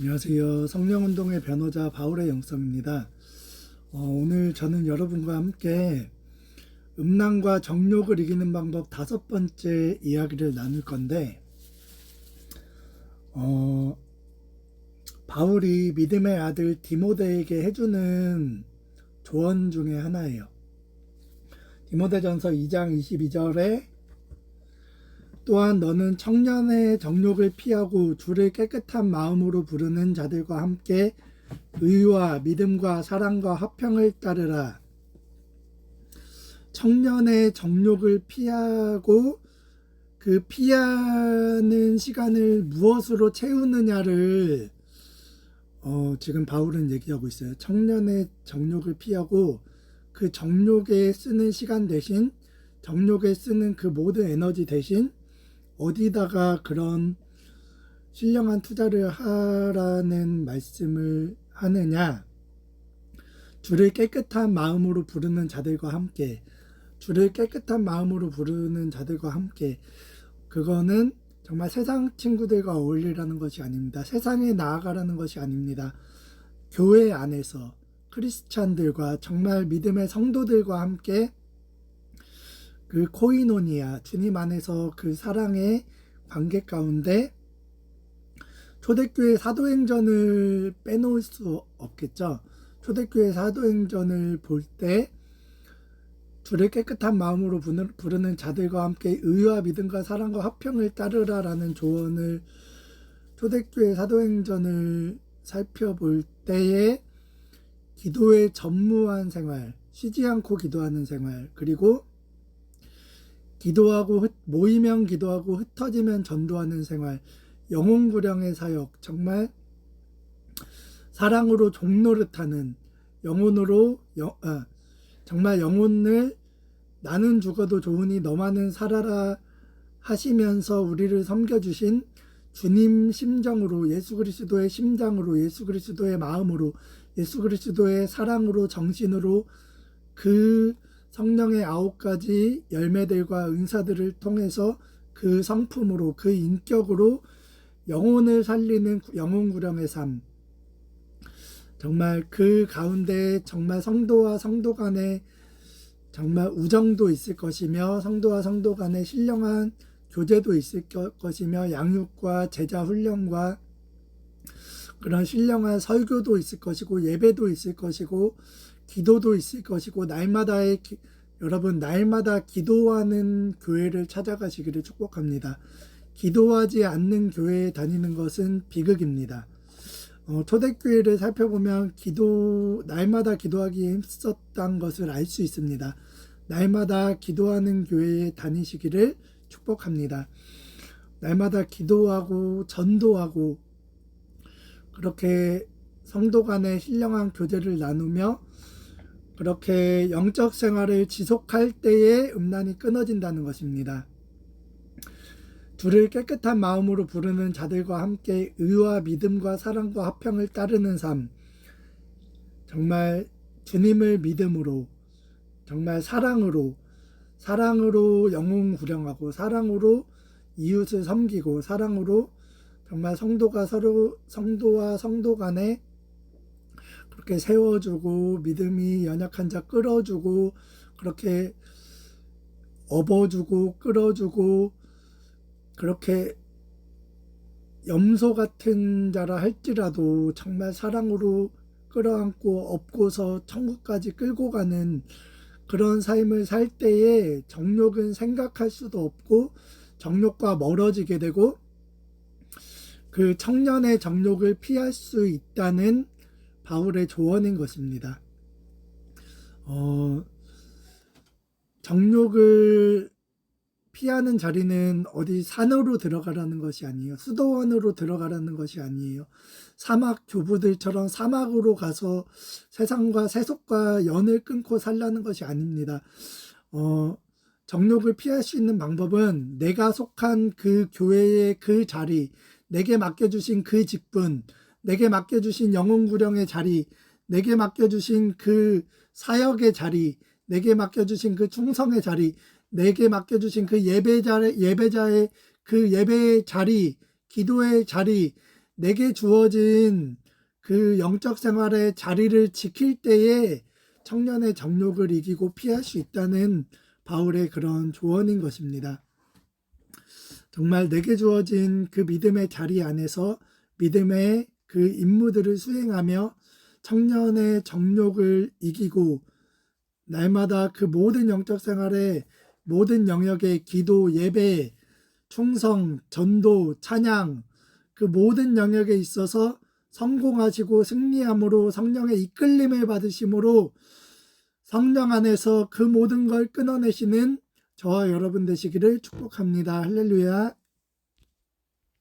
안녕하세요. 성령운동의 변호자 바울의 영성입니다. 어, 오늘 저는 여러분과 함께 음란과 정욕을 이기는 방법 다섯 번째 이야기를 나눌 건데, 어, 바울이 믿음의 아들 디모데에게 해주는 조언 중에 하나예요. 디모데전서 2장 22절에 또한 너는 청년의 정욕을 피하고 주를 깨끗한 마음으로 부르는 자들과 함께 의와 믿음과 사랑과 화평을 따르라. 청년의 정욕을 피하고 그 피하는 시간을 무엇으로 채우느냐를 어, 지금 바울은 얘기하고 있어요. 청년의 정욕을 피하고 그 정욕에 쓰는 시간 대신 정욕에 쓰는 그 모든 에너지 대신 어디다가 그런 신령한 투자를 하라는 말씀을 하느냐? 주를 깨끗한 마음으로 부르는 자들과 함께, 주를 깨끗한 마음으로 부르는 자들과 함께, 그거는 정말 세상 친구들과 어울리라는 것이 아닙니다. 세상에 나아가라는 것이 아닙니다. 교회 안에서 크리스찬들과 정말 믿음의 성도들과 함께 그 코이노니아 주님 안에서 그 사랑의 관계 가운데 초대교회 사도행전을 빼놓을 수 없겠죠. 초대교회 사도행전을 볼 때 주를 깨끗한 마음으로 부르는 자들과 함께 의와 믿음과 사랑과 화평을 따르라라는 조언을 초대교회 사도행전을 살펴볼 때에 기도의 전무한 생활, 쉬지 않고 기도하는 생활, 그리고 기도하고 모이면 기도하고 흩어지면 전도하는 생활, 영혼구령의 사역, 정말 사랑으로 종노릇하는 영혼으로 영, 아, 정말 영혼을 나는 죽어도 좋으니 너만은 살아라 하시면서 우리를 섬겨주신 주님 심정으로 예수 그리스도의 심장으로 예수 그리스도의 마음으로 예수 그리스도의 사랑으로 정신으로 그 성령의 아홉 가지 열매들과 은사들을 통해서 그 성품으로 그 인격으로 영혼을 살리는 영혼 구령의 삶. 정말 그 가운데 정말 성도와 성도 간의 정말 우정도 있을 것이며 성도와 성도 간의 신령한 교제도 있을 것이며 양육과 제자 훈련과 그런 신령한 설교도 있을 것이고 예배도 있을 것이고 기도도 있을 것이고 날마다의 기, 여러분 날마다 기도하는 교회를 찾아가시기를 축복합니다. 기도하지 않는 교회에 다니는 것은 비극입니다. 어, 초대교회를 살펴보면 기도 날마다 기도하기에 힘썼던 것을 알 수 있습니다. 날마다 기도하는 교회에 다니시기를 축복합니다. 날마다 기도하고 전도하고 그렇게 성도 간의 신령한 교제를 나누며 그렇게 영적 생활을 지속할 때에 음란이 끊어진다는 것입니다. 주를 깨끗한 마음으로 부르는 자들과 함께 의와 믿음과 사랑과 화평을 따르는 삶. 정말 주님을 믿음으로, 정말 사랑으로, 사랑으로 영혼 구령하고, 사랑으로 이웃을 섬기고, 사랑으로 정말 성도가 서로, 성도와 성도 간에 그렇게 세워주고 믿음이 연약한 자 끌어주고 그렇게 업어주고 끌어주고 그렇게 염소 같은 자라 할지라도 정말 사랑으로 끌어안고 업고서 천국까지 끌고 가는 그런 삶을 살 때에 정욕은 생각할 수도 없고 정욕과 멀어지게 되고 그 청년의 정욕을 피할 수 있다는 바울의 조언인 것입니다. 어, 정욕을 피하는 자리는 어디 산으로 들어가라는 것이 아니에요. 수도원으로 들어가라는 것이 아니에요. 사막 교부들처럼 사막으로 가서 세상과 세속과 연을 끊고 살라는 것이 아닙니다. 어, 정욕을 피할 수 있는 방법은 내가 속한 그 교회의 그 자리, 내게 맡겨주신 그 직분, 내게 맡겨주신 영혼구령의 자리, 내게 맡겨주신 그 사역의 자리, 내게 맡겨주신 그 충성의 자리, 내게 맡겨주신 그 예배자, 예배자의 그 예배의 자리, 기도의 자리, 내게 주어진 그 영적 생활의 자리를 지킬 때에 청년의 정욕을 이기고 피할 수 있다는 바울의 그런 조언인 것입니다. 정말 내게 주어진 그 믿음의 자리 안에서 믿음의 그 임무들을 수행하며 청년의 정욕을 이기고 날마다 그 모든 영적 생활의 모든 영역의 기도, 예배, 충성, 전도, 찬양 그 모든 영역에 있어서 성공하시고 승리함으로 성령의 이끌림을 받으심으로 성령 안에서 그 모든 걸 끊어내시는 저와 여러분 되시기를 축복합니다. 할렐루야.